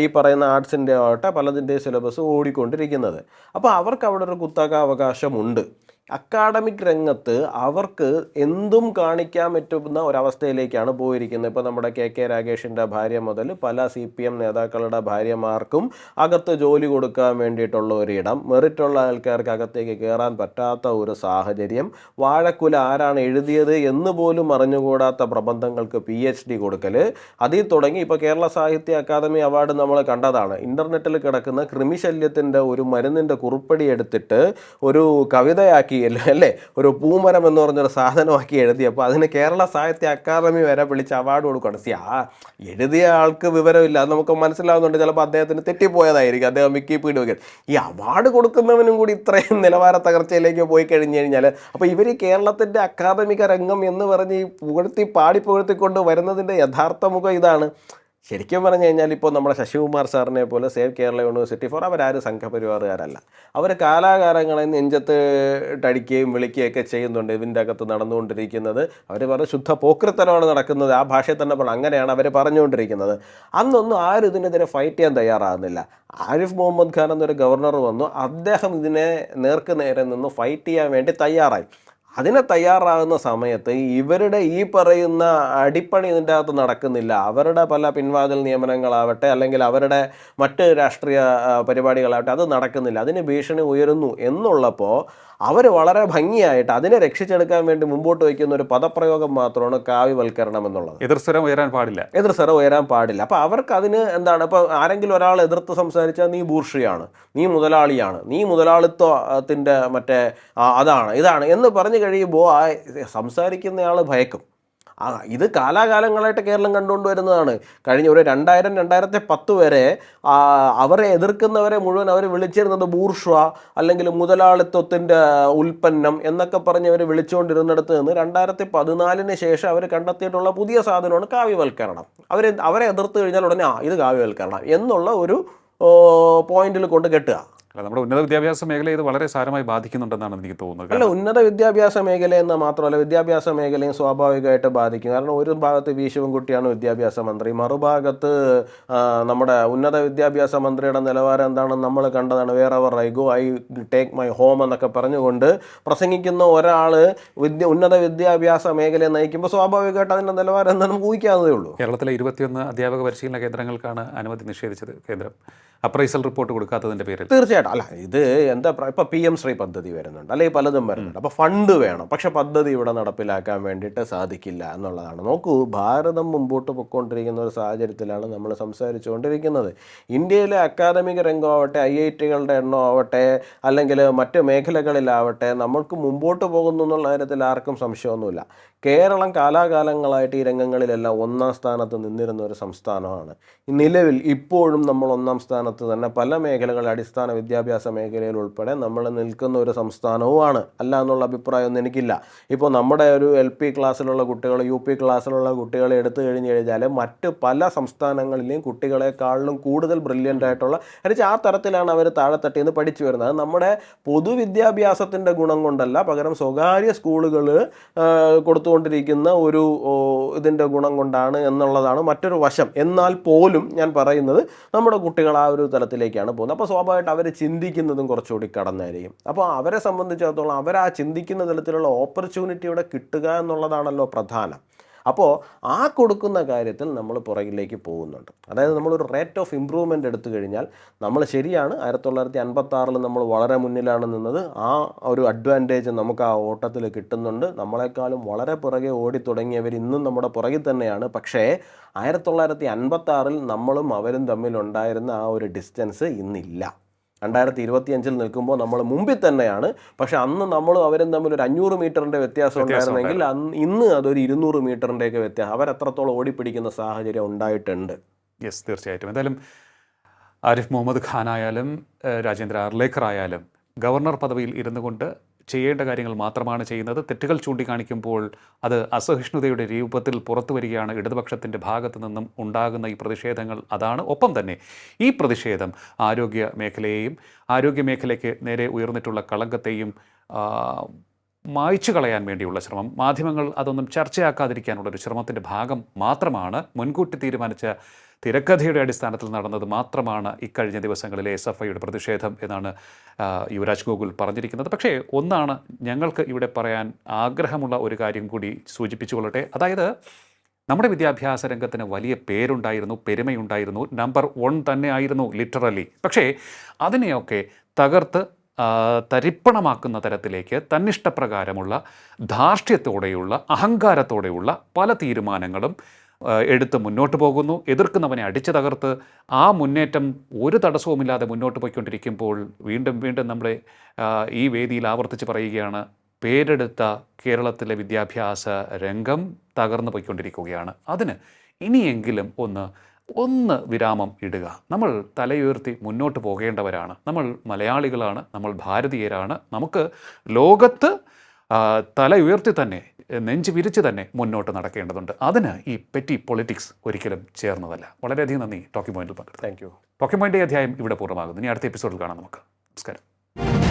ഈ പറയുന്ന ആർട്സിന്റെ ആവട്ടെ പലതിന്റെ സിലബസ് ഓടിക്കൊണ്ടിരിക്കുന്നത്. അപ്പോൾ അവർക്ക് അവിടെ ഒരു കുത്തക അവകാശമുണ്ട് അക്കാഡമിക് രംഗത്ത് അവർക്ക് എന്തും കാണിക്കാൻ പറ്റുന്ന ഒരവസ്ഥയിലേക്കാണ് പോയിരിക്കുന്നത്. ഇപ്പോൾ നമ്മുടെ കെ കെ രാഗേഷിന്റെ ഭാര്യ മുതൽ പല സി പി എം നേതാക്കളുടെ ഭാര്യമാർക്കും അകത്ത് ജോലി കൊടുക്കാൻ വേണ്ടിയിട്ടുള്ള ഒരിടം മെറിറ്റുള്ള ആൾക്കാർക്ക് അകത്തേക്ക് കയറാൻ പറ്റാത്ത ഒരു സാഹചര്യം. വാഴക്കുല ആരാണ് എഴുതിയത് എന്ന് പോലും അറിഞ്ഞുകൂടാത്ത പ്രബന്ധങ്ങൾക്ക് പി എച്ച് ഡി കൊടുക്കൽ അതിൽ തുടങ്ങി ഇപ്പോൾ കേരള സാഹിത്യ അക്കാദമി അവാർഡ് നമ്മൾ കണ്ടതാണ്. ഇന്റർനെറ്റിൽ കിടക്കുന്ന കൃമിശല്യത്തിന്റെ ഒരു മരുന്നിന്റെ കുറിപ്പടി എടുത്തിട്ട് ഒരു കവിതയാക്കി അല്ലേ? ഒരു പൂമരം എന്ന് പറഞ്ഞൊരു സാധനമാക്കി എഴുതിയപ്പോൾ അതിന് കേരള സാഹിത്യ അക്കാദമി വരെ വിളിച്ച് അവാർഡ് കൊടുക്കുകയാണ്. സി ആ എഴുതിയ ആൾക്ക് വിവരമില്ല. അത് നമുക്ക് മനസ്സിലാവുന്നുണ്ട്. ചിലപ്പോൾ അദ്ദേഹത്തിന് തെറ്റിപ്പോയതായിരിക്കും. അദ്ദേഹം വിക്കിപീഡിയ ഒക്കെ. ഈ അവാർഡ് കൊടുക്കുന്നവനും കൂടി ഇത്രയും നിലവാര തകർച്ചയിലേക്ക് പോയി കഴിഞ്ഞു കഴിഞ്ഞാൽ അപ്പോൾ ഇവർ കേരളത്തിന്റെ അക്കാദമിക രംഗം എന്ന് പറഞ്ഞ് ഈ പുകഴ്ത്തി പാടി പുകഴ്ത്തിക്കൊണ്ട് വരുന്നതിന്റെ യഥാർത്ഥ മുഖം ഇതാണ്. ശരിക്കും പറഞ്ഞു കഴിഞ്ഞാൽ ഇപ്പോൾ നമ്മുടെ ശശികുമാർ സാറിനെ പോലെ സേവ് കേരള യൂണിവേഴ്സിറ്റി ഫോർ അവരാരും സംഘപരിവാറുകാരല്ല. അവർ കാലാകാലങ്ങളെ നെഞ്ചത്ത് ടടിക്കുകയും വിളിക്കുകയൊക്കെ ചെയ്യുന്നുണ്ട്. ഇതിന്റെ അകത്ത് നടന്നുകൊണ്ടിരിക്കുന്നത് അവർ പറഞ്ഞ ശുദ്ധ പോക്രിത്തരമാണ് നടക്കുന്നത്. ആ ഭാഷയിൽ തന്നെ പറഞ്ഞു അങ്ങനെയാണ് അവർ പറഞ്ഞുകൊണ്ടിരിക്കുന്നത്. അന്നൊന്നും ആരും ഇതിനെതിരെ ഫൈറ്റ് ചെയ്യാൻ തയ്യാറാകുന്നില്ല. ആരിഫ് മുഹമ്മദ് ഖാൻ എന്നൊരു ഗവർണർ വന്നു. അദ്ദേഹം ഇതിനെ നേർക്ക് നേരെ നിന്ന് ഫൈറ്റ് ചെയ്യാൻ വേണ്ടി തയ്യാറായി. അതിനെ തയ്യാറാകുന്ന സമയത്ത് ഇവരുടെ ഈ പറയുന്ന അടിപ്പണി ഇതിന്റെ അകത്ത് നടക്കുന്നില്ല. അവരുടെ പല പിൻവാതിൽ നിയമനങ്ങളാവട്ടെ അല്ലെങ്കിൽ അവരുടെ മറ്റ് രാഷ്ട്രീയ പരിപാടികളാവട്ടെ അത് നടക്കുന്നില്ല. അതിന് ഭീഷണി ഉയരുന്നു എന്നുള്ളപ്പോൾ അവർ വളരെ ഭംഗിയായിട്ട് അതിനെ രക്ഷിച്ചെടുക്കാൻ വേണ്ടി മുമ്പോട്ട് വയ്ക്കുന്ന ഒരു പദപ്രയോഗം മാത്രമാണ് കാവ്യവൽക്കരണം എന്നുള്ളത്. എതിർസ്വരം ഉയരാൻ പാടില്ല. എതിർസ്വരം ഉയരാൻ പാടില്ല. അപ്പോൾ അവർക്ക് അതിന് എന്താണ്? ഇപ്പോൾ ആരെങ്കിലും ഒരാൾ എതിർത്ത് സംസാരിച്ചാൽ നീ ബൂർഷിയാണ് നീ മുതലാളിയാണ് നീ മുതലാളിത്വത്തിന്റെ മറ്റേ അതാണ് ഇതാണ് എന്ന് പറഞ്ഞു കഴിയുമ്പോൾ ആ സംസാരിക്കുന്നയാൾ ഭയക്കും. ഇത് കാലാകാലങ്ങളായിട്ട് കേരളം കണ്ടുകൊണ്ട് വരുന്നതാണ് കഴിഞ്ഞ ഒരു രണ്ടായിരം രണ്ടായിരത്തി പത്ത് വരെ അവരെ എതിർക്കുന്നവരെ മുഴുവൻ അവർ വിളിച്ചിരുന്നത് ബൂർഷ്വ അല്ലെങ്കിൽ മുതലാളിത്വത്തിന്റെ ഉൽപ്പന്നം എന്നൊക്കെ പറഞ്ഞ് അവർ വിളിച്ചുകൊണ്ടിരുന്നിടത്ത് നിന്ന് രണ്ടായിരത്തി പതിനാലിന് ശേഷം അവർ കണ്ടെത്തിയിട്ടുള്ള പുതിയ സാധനമാണ് കാവ്യവൽക്കരണം. അവർ അവരെ എതിർത്ത് കഴിഞ്ഞാൽ ഉടനെ ആ ഇത് കാവ്യവൽക്കരണം എന്നുള്ള ഒരു പോയിന്റിൽ കൊണ്ട് കെട്ടുക. അല്ല നമ്മുടെ ഉന്നത വിദ്യാഭ്യാസ മേഖലയെ ഇത് വളരെ സാരമായി ബാധിക്കുന്നുണ്ടെന്നാണ് എനിക്ക് തോന്നുന്നത്. അല്ല ഉന്നത വിദ്യാഭ്യാസ മേഖല എന്ന് മാത്രമല്ല വിദ്യാഭ്യാസ മേഖലയും സ്വാഭാവികമായിട്ട് ബാധിക്കും. കാരണം ഒരു ഭാഗത്ത് വി ശിവൻകുട്ടിയാണ് വിദ്യാഭ്യാസ മന്ത്രി. മറുഭാഗത്ത് നമ്മുടെ ഉന്നത വിദ്യാഭ്യാസ മന്ത്രിയുടെ നിലവാരം എന്താണെന്ന് നമ്മൾ കണ്ടതാണ്. Wherever I go I take my home എന്നൊക്കെ പറഞ്ഞുകൊണ്ട് പ്രസംഗിക്കുന്ന ഒരാൾ വിദ്യ ഉന്നത വിദ്യാഭ്യാസ മേഖലയെ നയിക്കുമ്പോൾ സ്വാഭാവികമായിട്ട് അതിന്റെ നിലവാരം എന്താണെന്ന് നമുക്ക് ഊഹിക്കാവുന്നതേ ഉള്ളൂ. കേരളത്തിലെ ഇരുപത്തിയൊന്ന് അധ്യാപക പരിശീലന കേന്ദ്രങ്ങൾക്കാണ് അനുമതി നിഷേധിച്ചത് കേന്ദ്രം. അപ്രൈസൽ റിപ്പോർട്ട് കൊടുക്കാത്തതിന്റെ പേരിൽ. തീർച്ചയായിട്ടും അല്ല ഇത് എന്താ ഇപ്പം പി എം ശ്രീ പദ്ധതി വരുന്നുണ്ട് അല്ലെങ്കിൽ പലതും വരുന്നുണ്ട്. അപ്പോൾ ഫണ്ട് വേണം. പക്ഷെ പദ്ധതി ഇവിടെ നടപ്പിലാക്കാൻ വേണ്ടിയിട്ട് സാധിക്കില്ല എന്നുള്ളതാണ്. നോക്കൂ ഭാരതം മുമ്പോട്ട് പൊയ്ക്കൊണ്ടിരിക്കുന്ന ഒരു സാഹചര്യത്തിലാണ് നമ്മൾ സംസാരിച്ചുകൊണ്ടിരിക്കുന്നത്. ഇന്ത്യയിലെ അക്കാദമിക രംഗമാവട്ടെ ഐ ഐ ടികളുടെ എണ്ണം ആവട്ടെ അല്ലെങ്കിൽ മറ്റ് മേഖലകളിലാവട്ടെ നമ്മൾക്ക് മുമ്പോട്ട് പോകുന്നു എന്നുള്ള കാര്യത്തിൽ ആർക്കും സംശയമൊന്നുമില്ല. കേരളം കാലാകാലങ്ങളായിട്ട് ഈ രംഗങ്ങളിലെല്ലാം ഒന്നാം സ്ഥാനത്ത് നിന്നിരുന്ന ഒരു സംസ്ഥാനമാണ്. നിലവിൽ ഇപ്പോഴും നമ്മൾ ഒന്നാം സ്ഥാനത്ത് തന്നെ പല മേഖലകളിൽ അടിസ്ഥാന വിദ്യാഭ്യാസ മേഖലയിൽ ഉൾപ്പെടെ നമ്മൾ നിൽക്കുന്ന ഒരു സംസ്ഥാനവുമാണ്. അല്ല എന്നുള്ള അഭിപ്രായമൊന്നും എനിക്കില്ല. ഇപ്പോൾ നമ്മുടെ ഒരു എൽ പി ക്ലാസ്സിലുള്ള കുട്ടികൾ യു പി ക്ലാസ്സിലുള്ള കുട്ടികളെ എടുത്തു കഴിഞ്ഞ് കഴിഞ്ഞാൽ മറ്റ് പല സംസ്ഥാനങ്ങളിലെയും കുട്ടികളെക്കാളിലും കൂടുതൽ ബ്രില്യന്റ് ആയിട്ടുള്ള എന്നുവെച്ചാൽ ആ തരത്തിലാണ് അവർ താഴെത്തട്ടിൽ നിന്ന് പഠിച്ചു വരുന്നത്. അത് നമ്മുടെ പൊതുവിദ്യാഭ്യാസത്തിന്റെ ഗുണം കൊണ്ടല്ല പകരം സ്വകാര്യ സ്കൂളുകൾ കൊടുത്തുകൊണ്ടിരിക്കുന്ന ഒരു ഇതിന്റെ ഗുണം കൊണ്ടാണ് എന്നുള്ളതാണ് മറ്റൊരു വശം. എന്നാൽ പോലും ഞാൻ പറയുന്നത് നമ്മുടെ കുട്ടികൾ ആ ഒരു തലത്തിലേക്കാണ് പോകുന്നത്. അപ്പോൾ സ്വാഭാവികമായിട്ട് അവർ ചിന്തിക്കുന്നതും കുറച്ചുകൂടി കടന്നായിരിക്കും. അപ്പോൾ അവരെ സംബന്ധിച്ചിടത്തോളം അവർ ആ ചിന്തിക്കുന്ന തരത്തിലുള്ള ഓപ്പർച്യൂണിറ്റി ഇവിടെ കിട്ടുക എന്നുള്ളതാണല്ലോ പ്രധാനം. അപ്പോൾ ആ കൊടുക്കുന്ന കാര്യത്തിൽ നമ്മൾ പുറകിലേക്ക് പോകുന്നുണ്ട്. അതായത് നമ്മളൊരു റേറ്റ് ഓഫ് ഇമ്പ്രൂവ്മെന്റ് എടുത്തു കഴിഞ്ഞാൽ നമ്മൾ ശരിയാണ്. ആയിരത്തി തൊള്ളായിരത്തി അൻപത്താറിൽ നമ്മൾ വളരെ മുന്നിലാണ് നിന്നത്. ആ ഒരു അഡ്വാന്റേജ് നമുക്ക് ആ ഓട്ടത്തിൽ കിട്ടുന്നുണ്ട്. നമ്മളെക്കാളും വളരെ പുറകെ ഓടി തുടങ്ങിയവർ ഇന്നും നമ്മുടെ പുറകിൽ തന്നെയാണ്. പക്ഷേ ആയിരത്തി തൊള്ളായിരത്തി അൻപത്താറിൽ നമ്മളും അവരും തമ്മിലുണ്ടായിരുന്ന ആ ഒരു ഡിസ്റ്റൻസ് ഇന്നില്ല. രണ്ടായിരത്തി ഇരുപത്തി അഞ്ചിൽ നിൽക്കുമ്പോൾ നമ്മൾ മുമ്പിൽ തന്നെയാണ്. പക്ഷെ അന്ന് നമ്മളും അവരും തമ്മിൽ ഒരു അഞ്ഞൂറ് മീറ്ററിന്റെ വ്യത്യാസം ഉണ്ടായിരുന്നെങ്കിൽ അന്ന് ഇന്ന് അതൊരു ഇരുന്നൂറ് മീറ്ററിന്റെയൊക്കെ വ്യത്യാസം അവരെത്രത്തോളം ഓടിപ്പിടിക്കുന്ന സാഹചര്യം ഉണ്ടായിട്ടുണ്ട്. യെസ് തീർച്ചയായിട്ടും. എന്തായാലും ആരിഫ് മുഹമ്മദ് ഖാൻ ആയാലും രാജേന്ദ്ര അർലേക്കർ ആയാലും ഗവർണർ പദവിയിൽ ഇരുന്നു കൊണ്ട് ചെയ്യേണ്ട കാര്യങ്ങൾ മാത്രമാണ് ചെയ്യുന്നത്. തെറ്റുകൾ ചൂണ്ടിക്കാണിക്കുമ്പോൾ അത് അസഹിഷ്ണുതയുടെ രൂപത്തിൽ പുറത്തു വരികയാണ്. ഇടതുപക്ഷത്തിന്റെ ഭാഗത്തു നിന്നും ഉണ്ടാകുന്ന ഈ പ്രതിഷേധങ്ങൾ അതാണ്. ഒപ്പം തന്നെ ഈ പ്രതിഷേധം ആരോഗ്യ മേഖലയെയും ആരോഗ്യ മേഖലയ്ക്ക് നേരെ ഉയർന്നിട്ടുള്ള കളങ്കത്തെയും മായ്ച്ചു കളയാൻ വേണ്ടിയുള്ള ശ്രമം. മാധ്യമങ്ങൾ അതൊന്നും ചർച്ചയാക്കാതിരിക്കാനുള്ള ഒരു ശ്രമത്തിന്റെ ഭാഗം മാത്രമാണ്. മുൻകൂട്ടി തീരുമാനിച്ച തിരക്കഥയുടെ അടിസ്ഥാനത്തിൽ നടന്നത് മാത്രമാണ് ഇക്കഴിഞ്ഞ ദിവസങ്ങളിലെ എസ് എഫ് ഐയുടെ പ്രതിഷേധം എന്നാണ് യുവരാജ് ഗോകുൽ പറഞ്ഞിരിക്കുന്നത്. പക്ഷേ ഒന്നാണ് ഞങ്ങൾക്ക് ഇവിടെ പറയാൻ ആഗ്രഹമുള്ള ഒരു കാര്യം കൂടി സൂചിപ്പിച്ചുകൊള്ളട്ടെ. അതായത് നമ്മുടെ വിദ്യാഭ്യാസ രംഗത്തിന് വലിയ പേരുണ്ടായിരുന്നു പെരുമയുണ്ടായിരുന്നു. നമ്പർ വൺ തന്നെ ആയിരുന്നു ലിറ്ററലി. പക്ഷേ അതിനെയൊക്കെ തകർത്ത് തരിപ്പണമാക്കുന്ന തരത്തിലേക്ക് തന്നിഷ്ടപ്രകാരമുള്ള ധാർഷ്ട്യത്തോടെയുള്ള അഹങ്കാരത്തോടെയുള്ള പല തീരുമാനങ്ങളും എടുത്ത് മുന്നോട്ട് പോകുന്നു. എതിർക്കുന്നവനെ അടിച്ചു തകർത്ത് ആ മുന്നേറ്റം ഒരു തടസ്സവുമില്ലാതെ മുന്നോട്ട് പോയിക്കൊണ്ടിരിക്കുമ്പോൾ വീണ്ടും വീണ്ടും നമ്മളെ ഈ വേദിയിൽ ആവർത്തിച്ച് പറയുകയാണ് പേരെടുത്ത കേരളത്തിലെ വിദ്യാഭ്യാസ രംഗം തകർന്നു പോയിക്കൊണ്ടിരിക്കുകയാണ്. അതിന് ഇനിയെങ്കിലും ഒന്ന് ഒന്ന് വിരാമം ഇടുക. നമ്മൾ തലയുയർത്തി മുന്നോട്ട് പോകേണ്ടവരാണ്. നമ്മൾ മലയാളികളാണ്. നമ്മൾ ഭാരതീയരാണ്. നമുക്ക് ലോകത്ത് തല ഉയർത്തി തന്നെ നെഞ്ച് വിരിച്ച് തന്നെ മുന്നോട്ട് നടക്കേണ്ടതുണ്ട്. അതിന് ഈ പെറ്റി പൊളിറ്റിക്സ് ഒരിക്കലും ചേർന്നതല്ല. വളരെയധികം നന്ദി. ടോക്കി പോയിന്റിൽ പങ്കെടുത്തു താങ്ക് യു ടോക്കി പോയിന്റ് അധ്യായം ഇവിടെ പൂർണമാകുന്നു. ഇനി അടുത്ത എപ്പിസോഡിൽ കാണാം നമുക്ക്. നമസ്കാരം.